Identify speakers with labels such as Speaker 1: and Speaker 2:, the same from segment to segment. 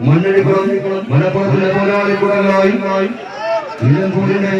Speaker 1: മണ്ണടിപ്പുറം മലപ്പുറത്തിന്റെ പോരാളിക്കുടലായി നിലമ്പൂരിനെ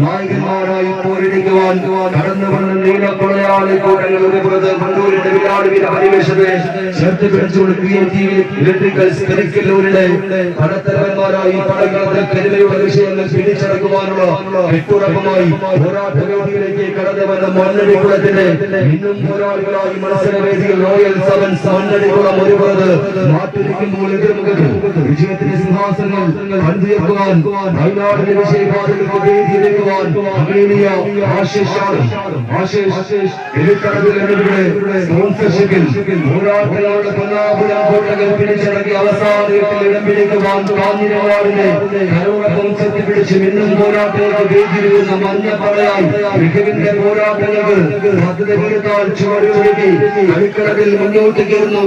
Speaker 1: നായകന്മാരായി പോരടിക്കുവാൻ കടന്നു വന്ന നീലക്കൊളയാളി കൂട്ടങ്ങൾ ഒരു പുറത്ത് കണ്ണൂരിന്റെ വിരാടുവിന്റെ പരിവേഷത്തെ ചേർത്ത് പിടിച്ചുകൊണ്ട് ക്രിയേറ്റീവ് ഇലക്ട്രിക്കൽ സ്പെരിക്കലൂരിലെ പടത്തലവന്മാരായി പടകളത്തെ പെരുമയുടെ വിഷയങ്ങൾ പിടിച്ചടക്കുവാനുള്ള കെട്ടുറപ്പുമായി പോരാട്ട വേദിയിലേക്ക് കടന്നു വന്ന മണ്ണടിക്കുളത്തിന്റെ ഇന്നും പോരാളികളായി മത്സരവേദിയിൽ റോയൽ സെവൻസ് മണ്ണടിക്കുളം ഒരു പുറത്ത് മാറ്റിരിക്കുമ്പോൾ എതിർമുഖത്ത് വിജയത്തിന്റെ സിംഹാസനങ്ങൾ പന്തുയർക്കുവാൻ വയനാടിന്റെ വിജയപാതകൾക്ക് വേദിയിലേക്കുവാൻ അമേലിയ ആശിഷാണ് ആശിഷ് എലിക്കടവിൽ എന്നിവരുടെ സ്പോൺസർഷിപ്പിൽ പോരാട്ടങ്ങളുടെ പൊന്നാപുരം കോട്ടകൾ പിടിച്ചടക്കി അവസാന എട്ടിൽ ഇടം പിടിക്കുവാൻ കാഞ്ഞിരവാടിനെ കരോടൊപ്പം ചെത്തിപ്പിടിച്ച് മിന്നും പോരാട്ടങ്ങൾക്ക് വേദിയിലിരുന്ന മഞ്ഞ പടയായി മികവിന്റെ കളിക്കളത്തിൽ മുന്നോട്ട് കയറുന്ന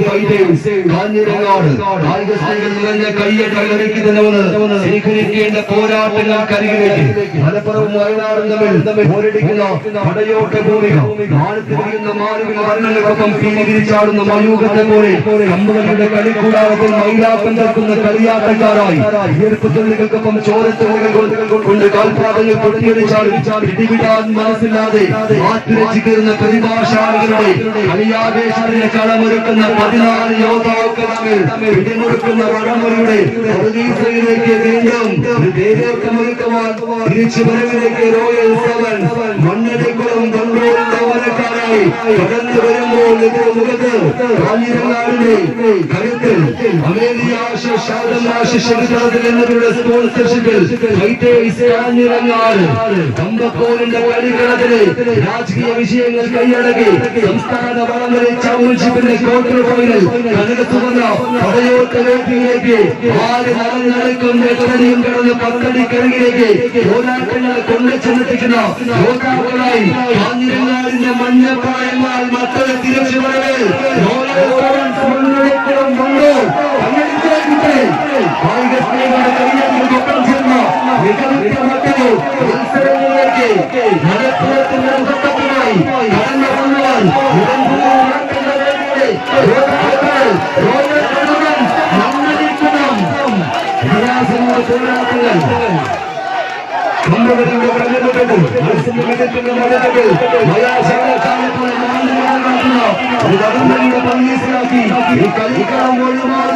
Speaker 1: സ്വീകരിക്കേണ്ട പോരാട്ടങ്ങൾക്കരികിലേക്ക്. മലപ്പുറവും വയനാടും തമ്മിൽ പോരടിക്കുന്ന പടയോട്ട ഭൂമിക മാനത്തിരിക്കുന്ന പീലിരിച്ചാടുന്ന മയൂകത്തെ പോലെ കമ്പുകളുടെ കളിക്കൂടാരത്തിൽ മൈലാപ്പം കളിയാട്ടക്കാരായി. ഈർപ്പത്തുള്ളികൾക്കൊപ്പം ചോരത്തുള്ളികൾ കൊണ്ട് കാൽപാദങ്ങൾ പൊട്ടിയടിച്ചാടും പിടിവിടാൻ മനസ്സില്ലാതെ മാറ്റുരച്ചു കയറുന്ന പ്രതിഭാശാലികളുടെ കളിയാവേശത്തിന് കളമൊരുക്കുന്ന പതിനാല് യോദ്ധാക്കൾ തമ്മിൽ പിടിമുറുക്കുന്ന വടമുറിയുടെ സർവീസിലേക്ക് വീണ്ടും തിരിച്ചു വരവിലേക്ക് റോയൽ സെവൻ മണ്ണടിക്കുളം കൺട്രോൾ യൗവനക്കാരായി കടന്നു വരുമ്പോൾ എതിർ മുഖത്ത് കാഞ്ഞിരങ്ങാടിന്റെ കരുത്തിൽ എന്നിവരുടെ സ്പോൺസർഷിപ്പിൽ കാഞ്ഞിരങ്ങാട്. കമ്പക്കോലിന്റെ കളിക്കളത്തിലെ രാജകീയ വിഷയങ്ങൾ കൈയടക്കി സംസ്ഥാന വടംവലി ചാമ്പ്യൻഷിപ്പിന്റെ ക്വാർട്ടർ ഫൈനൽ കനക തുറന്ന പടയോട്ട വേദിയിലേക്ക് ആര് നടന്നടക്കും എത്രയും കടന്ന് പത്തടിക്കരികിലേക്ക് പോരാട്ടങ്ങളെ കൊണ്ടു ചെന്നെത്തിക്കുന്ന യോദ്ധാക്കളായി കാഞ്ഞിരങ്ങാടിന്റെ മഞ്ഞപ്പായന്മാർ മക്കളെ തിരിച്ചു വരവേ അങ്ങനെയൊക്കെ കായിക സ്ത്രീകളുടെ കൈയ്യടികൾക്കൊപ്പം ചേർന്ന. മികവുറ്റ മക്കളെ മത്സരങ്ങളിലേക്ക് മലപ്പുറത്തിന്റെ മുഖത്തപ്പനായി കടന്നു കൊണ്ടുവാൻ നിലമ്പൂർ നടക്കുന്ന വേദിയിലെ യോദ്ധാക്കൾ